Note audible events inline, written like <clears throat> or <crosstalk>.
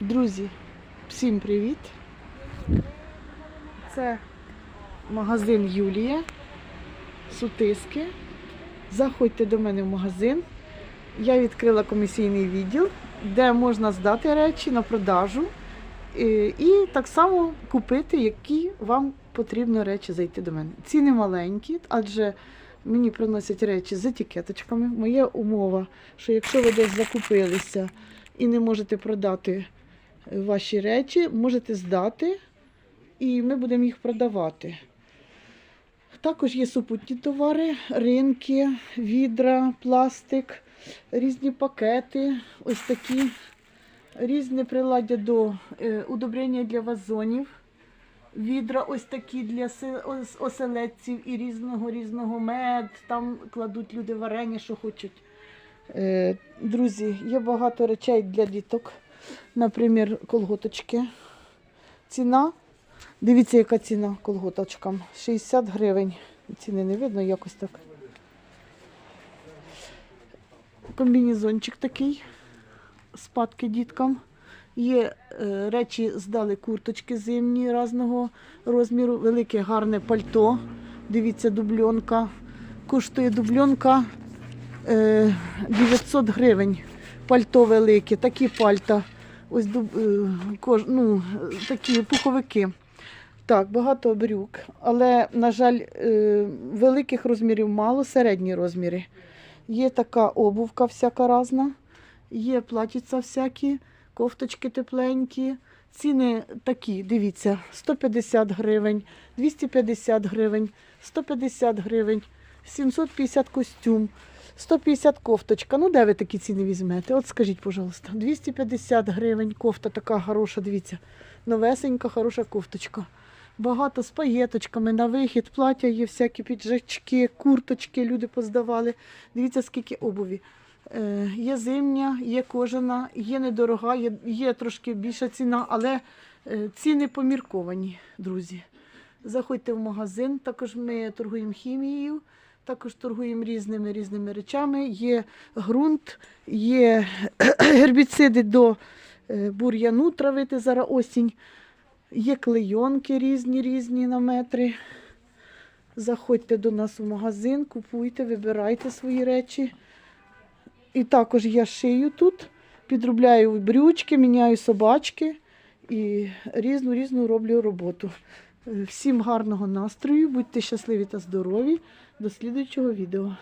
Друзі, всім привіт! Це магазин Юлія, Сутиски. Заходьте до мене в магазин. Я відкрила комісійний відділ, де можна здати речі на продажу і, і так само купити, які вам потрібно речі зайти до мене. Ціни маленькі, адже мені приносять речі з етикеточками. Моя умова, що якщо ви десь закупилися і не можете продати ваші речі, можете здати, і ми будемо їх продавати. Також є супутні товари, ринки, відра, пластик, різні пакети, ось такі, різне приладдя до е, удобрення для вазонів, відра ось такі для оселедців і різного різного мед. Там кладуть люди варення, що хочуть. Е, Друзі, є багато речей для діток. Наприклад, колготочки. Ціна. Дивіться, яка ціна колготочкам. 60 гривень. Ціни не видно, якось так. Комбінезончик такий. Спадки діткам. Є е, речі, здали курточки зимні різного розміру. Велике гарне пальто. Дивіться, дубльонка. Коштує дубльонка е, 900 гривень. Пальто велике, такі пальта. Ось е, кож, ну, такі пуховики. Так, багато брюк, але, на жаль, е, великих розмірів мало, середні розміри. Є така обувка всяка різна, є платіця всякі, кофточки тепленькі. Ціни такі, дивіться, 150 гривень, 250 гривень, 150 гривень, 750 костюм, 150 кофточка. Ну, де ви такі ціни візьмете? От скажіть, пожалуйста, 250 гривень, кофта така хороша, дивіться, новесенька, хороша кофточка. Багато з паєточками на вихід, плаття є всякі піджачки, курточки люди поздавали. Дивіться, скільки обуві. Е, є зимня, є кожана, є недорога, є, є трошки більша ціна, але е, ціни помірковані, друзі. Заходьте в магазин, також ми торгуємо хімією, також торгуємо різними різними речами. Є ґрунт, є <clears throat> гербіциди до е, бур'яну травити зараз осінь. Є клейонки різні, різні на метри. Заходьте до нас в магазин, купуйте, вибирайте свої речі. І також я шию тут, підробляю брючки, міняю собачки і різну різну роблю роботу. Всім гарного настрою, будьте щасливі та здорові. До слідуючого відео.